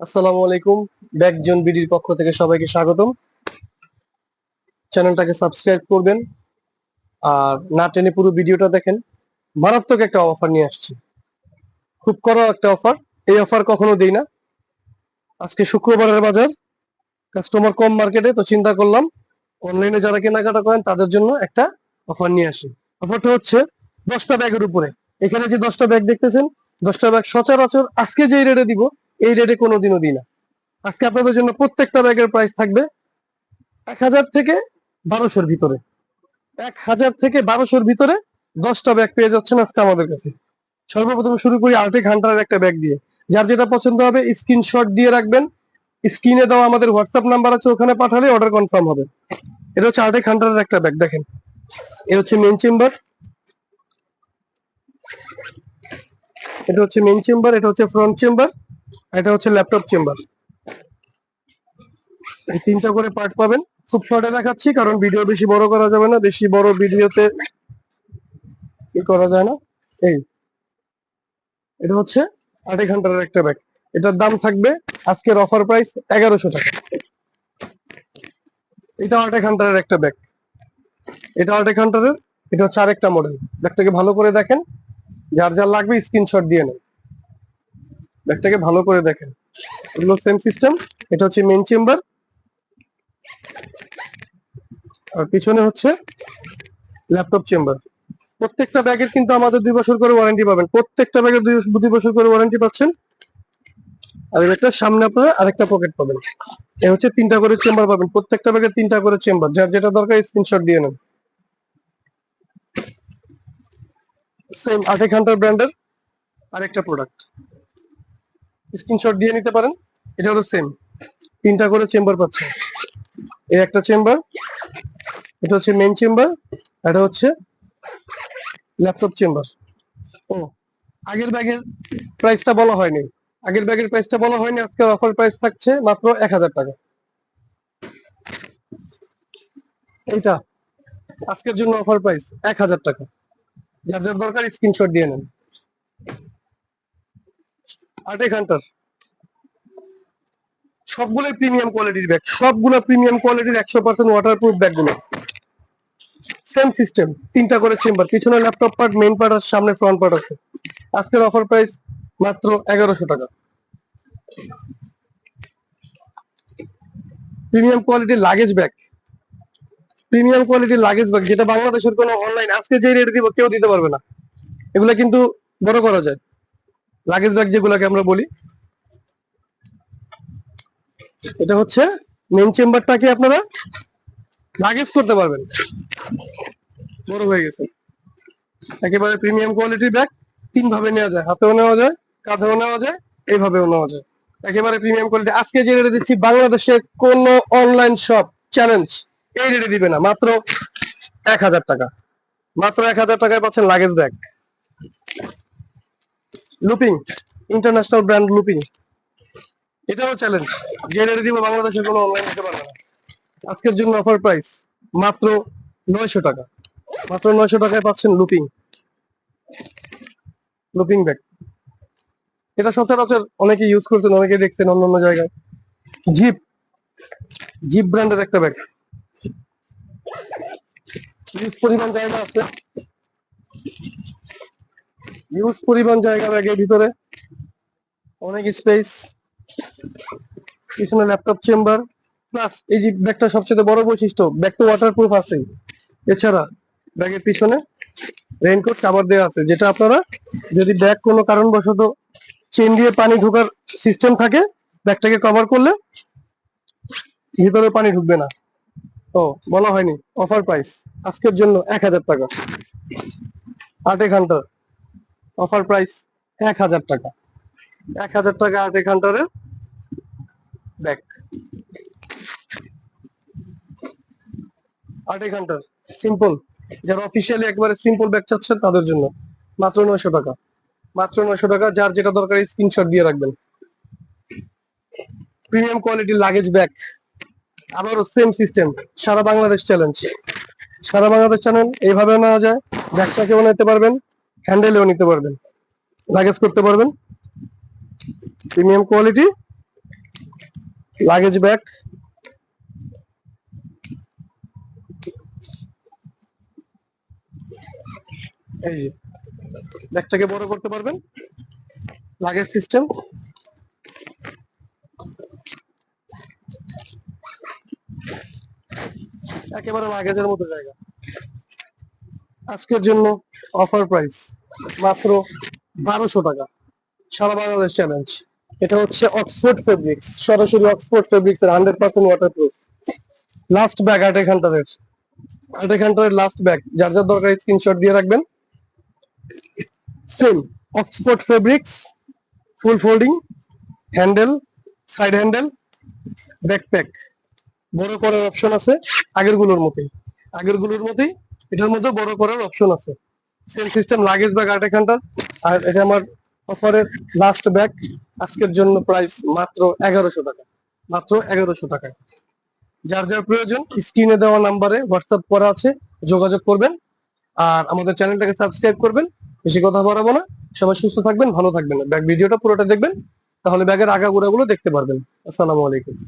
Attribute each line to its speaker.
Speaker 1: আসসালামু আলাইকুম ব্যাকজন বিডির পক্ষ থেকে সবাইকে স্বাগতম। চ্যানেলটাকে সাবস্ক্রাইব করবেন আর না টেনে পুরো ভিডিওটা দেখেন। মারাত্মক একটা অফার নিয়ে আসছি। খুব কড়া একটা অফার এই অফার কখনো দেই না। আজকে শুক্রবারের বাজার কাস্টমার কম মার্কেটে তো চিন্তা করলাম অনলাইনে যারা কেনাকাটা করেন, তাদের জন্য একটা অফার নিয়ে আসি। অফারটা হচ্ছে দশটা ব্যাগের উপরে। এখানে যে দশটা ব্যাগ দেখতেছেন, দশটা ব্যাগ সচরাচর আজকে যে রেটে দিব এই রেটে কোনোদিনও দিই না। আজকে আপনাদের জন্য প্রত্যেকটা ব্যাগের প্রাইস থাকবে এক হাজার থেকে বারোশোর ভিতরে। এক হাজার থেকে বারোশোর ভিতরে দশটা ব্যাগ পেয়ে যাচ্ছেন আজকে আমাদের কাছে। সর্বপ্রথম শুরু করি আর্টেক হান্টারের একটা ব্যাগ দিয়ে। যার যেটা পছন্দ হবে স্ক্রিনশট দিয়ে রাখবেন। স্ক্রিনে দেওয়া আমাদের হোয়াটসঅ্যাপ নাম্বার আছে, ওখানে পাঠালে অর্ডার কনফার্ম হবে। এটা হচ্ছে আর্টেক হান্টারের একটা ব্যাগ, দেখেন। এ হচ্ছে মেন চেম্বার এটা হচ্ছে মেন চেম্বার এটা হচ্ছে ফ্রন্ট চেম্বার এটা হচ্ছে ল্যাপটপ চেম্বার। এই তিনটা করে পার্ট পাবেন। খুব শর্টে দেখাচ্ছি, কারণ ভিডিও বেশি বড় করা যাবে না, বেশি বড় ভিডিওতে কি করা যায় না। এই, এটা হচ্ছে আড়াই ঘণ্টার একটা ব্যাগ। এটার দাম থাকবে আজকের অফার প্রাইস এগারোশো টাকা। এটা আড়াই ঘণ্টার একটা ব্যাগ। এটা আড়াই ঘণ্টার এটা হচ্ছে আরেকটা মডেল ব্যাগটাকে ভালো করে দেখেন, যার যার লাগবে স্ক্রিনশট দিয়ে নেন। ব্যাগটাকে ভালো করে দেখেন। এগুলো সেম সিস্টেম এটা হচ্ছে মেন চেম্বার আর পিছনে হচ্ছে ল্যাপটপ চেম্বার প্রত্যেকটা ব্যাগের কিন্তু আমাদের দুই বছর করে ওয়ারেন্টি পাবেন। প্রত্যেকটা ব্যাগের দুই বছর করে ওয়ারেন্টি পাচ্ছেন। আর একটা সামনে আপনারা আরেকটা পকেট পাবেন। এ হচ্ছে তিনটা করে চেম্বার পাবেন। প্রত্যেকটা ব্যাগের তিনটা করে চেম্বার যার যেটা দরকার স্ক্রিনশট দিয়ে নেন। সেম আটেক হান্টার ব্র্যান্ডের আরেকটা প্রোডাক্ট স্ক্রিনশট দিয়ে নিতে পারেন। এটা হলো সেম তিনটা করে চেম্বার পাচ্ছে। এই একটা চেম্বার এটা হচ্ছে মেন চেম্বার এটা হচ্ছে ল্যাপটপ চেম্বার ও আগের ব্যাগের প্রাইসটা বলা হয়নি। আগের ব্যাগের প্রাইসটা বলা হয়নি, আজকে অফার প্রাইস থাকছে মাত্র এক হাজার টাকা। এইটা, আজকের জন্য অফার প্রাইস এক হাজার টাকা। যার যার দরকার স্ক্রিনশট দিয়ে নেন। আটেক হান্টার সবগুলোই প্রিমিয়াম কোয়ালিটির ব্যাগ সবগুলো প্রিমিয়াম কোয়ালিটির একশো পার্সেন্ট ওয়াটারপ্রুফ ব্যাগগুলো সেম সিস্টেম তিনটা করে চেম্বার পিছনে ল্যাপটপ পার্ট মেইন পার্ট আর সামনে ফ্রন্ট পার্ট আছে। আজকের অফার প্রাইস মাত্র এগারোশো টাকা। প্রিমিয়াম কোয়ালিটির লাগেজ ব্যাগ প্রিমিয়াম কোয়ালিটির লাগেজ ব্যাগ যেটা বাংলাদেশের কোনো অনলাইন আজকে যে রেট দিব কেউ দিতে পারবে না। এগুলা কিন্তু বড় করা যায়। লাগেজ ব্যাগ যেগুলোকে আমরা বলি। এটা হচ্ছে মেন চেম্বারটাকে আপনারা? লাগেজ করতে পারবেন। বড় হয়ে গেছে। একেবারে প্রিমিয়াম কোয়ালিটির ব্যাগ তিন ভাবে নেওয়া যায়। হাতেও নেওয়া যায়, কাঁধেও নেওয়া যায়, এইভাবেও নেওয়া যায়। একেবারে প্রিমিয়াম কোয়ালিটি আজকে যে রেটে দিচ্ছি বাংলাদেশে কোন অনলাইন শপ চ্যালেঞ্জ এই রেটে দিবে না। মাত্র এক হাজার টাকা। মাত্র এক হাজার টাকায় পাচ্ছেন luggage bag looping international brand looping. এটাও চ্যালেঞ্জ যে রেটে দিব বাংলাদেশের কোনো অনলাইন দিতে পারবে না। আজকের জন্য অফার প্রাইস মাত্র নয়শো টাকা। মাত্র নয়শো টাকায় পাচ্ছেন লুপিং। লুপিং ব্যাগ এটা সচরাচর অনেকে ইউজ করছেন, অনেকে দেখছেন অন্য অন্য জায়গায়। জিপ জিপ ব্র্যান্ডের একটা ব্যাগ ইউজ পরিমাণ জায়গা আছে। ইউজ পরিমাণ জায়গা ব্যাগের ভিতরে। অনেক স্পেস পিছনে ল্যাপটপ চেম্বার প্লাস এই যে ব্যাগটা সবচেয়ে বড় বৈশিষ্ট্য ব্যাগটা ওয়াটারপ্রুফ আছে এছাড়া ব্যাগের পিছনে রেইনকোট কাভার দেওয়া আছে, যেটা আপনারা যদি ব্যাগ কোনো কারণবশত চেন দিয়ে পানি ঢোকার সিস্টেম থাকে ব্যাগটাকে কভার করলে ভিতরে পানি ঢুকবে না। ও, বলা হয়নি। অফার প্রাইস আজকের জন্য এক হাজার টাকা। আটে ঘণ্টার অফার প্রাইস এক হাজার টাকা। এক হাজার টাকা আটে ঘন্টারের ব্যাগ আটে ঘণ্টার সিম্পল যারা অফিসিয়ালি একবারে সিম্পল ব্যাগ চাচ্ছেন তাদের জন্য। মাত্র নয়শো টাকা। মাত্র নয়শো টাকা, যার যেটা দরকার স্ক্রিনশট দিয়ে রাখবেন। প্রিমিয়াম কোয়ালিটির লাগেজ ব্যাগ আবারও সেম সিস্টেম সারা বাংলাদেশ চ্যালেঞ্জ সারা বাংলাদেশ চ্যানেল এইভাবে নেওয়া যায়। ব্যাগটা ব্যাগটাকেও নিতে পারবেন? হ্যান্ডেলেও নিতে পারবেন। লাগেজ করতে পারবেন। প্রিমিয়াম কোয়ালিটি লাগেজ ব্যাগ এই ব্যাগটাকে বড় করতে পারবেন। লাগেজ সিস্টেম একেবারে লাগেজের মতো জায়গা। আজকের জন্য অফার প্রাইস মাত্র বারোশো টাকা। সারা বাংলাদেশ চ্যালেঞ্জ এটা হচ্ছে অক্সফোর্ড ফেব্রিক্স সরাসরি অক্সফোর্ড ফেব্রিক্স এর hundred percent water proof last bag আট ঘন্টাদের আট ঘণ্টার লাস্ট ব্যাগ যার যার দরকার স্ক্রিনশট দিয়ে রাখবেন। Same Oxford fabrics full folding handle side handle backpack বড় করার অপশন আছে আগেরগুলোর মতোই। আগেরগুলোর মতোই এটার মধ্যে বড় করার অপশন আছে। সেম সিস্টেম লাগেজ ব্যাগ আট ঘণ্টার আর এটা আমার অফারের লাস্ট ব্যাগ আজকের জন্য প্রাইস মাত্র এগারোশো টাকা। মাত্র এগারোশো টাকায়। যার যার প্রয়োজন স্ক্রিনে দেওয়া নাম্বারে হোয়াটসঅ্যাপ করা আছে, যোগাযোগ করবেন। আর আমাদের চ্যানেলটাকে সাবস্ক্রাইব করবেন। বেশি কথা বাড়াবো না। সবাই সুস্থ থাকবেন, ভালো থাকবেন। ব্যাগ ভিডিওটা পুরোটা দেখবেন। তাহলে ব্যাগের আগাগোড়াগুলো দেখতে পারবেন। আসসালামু আলাইকুম।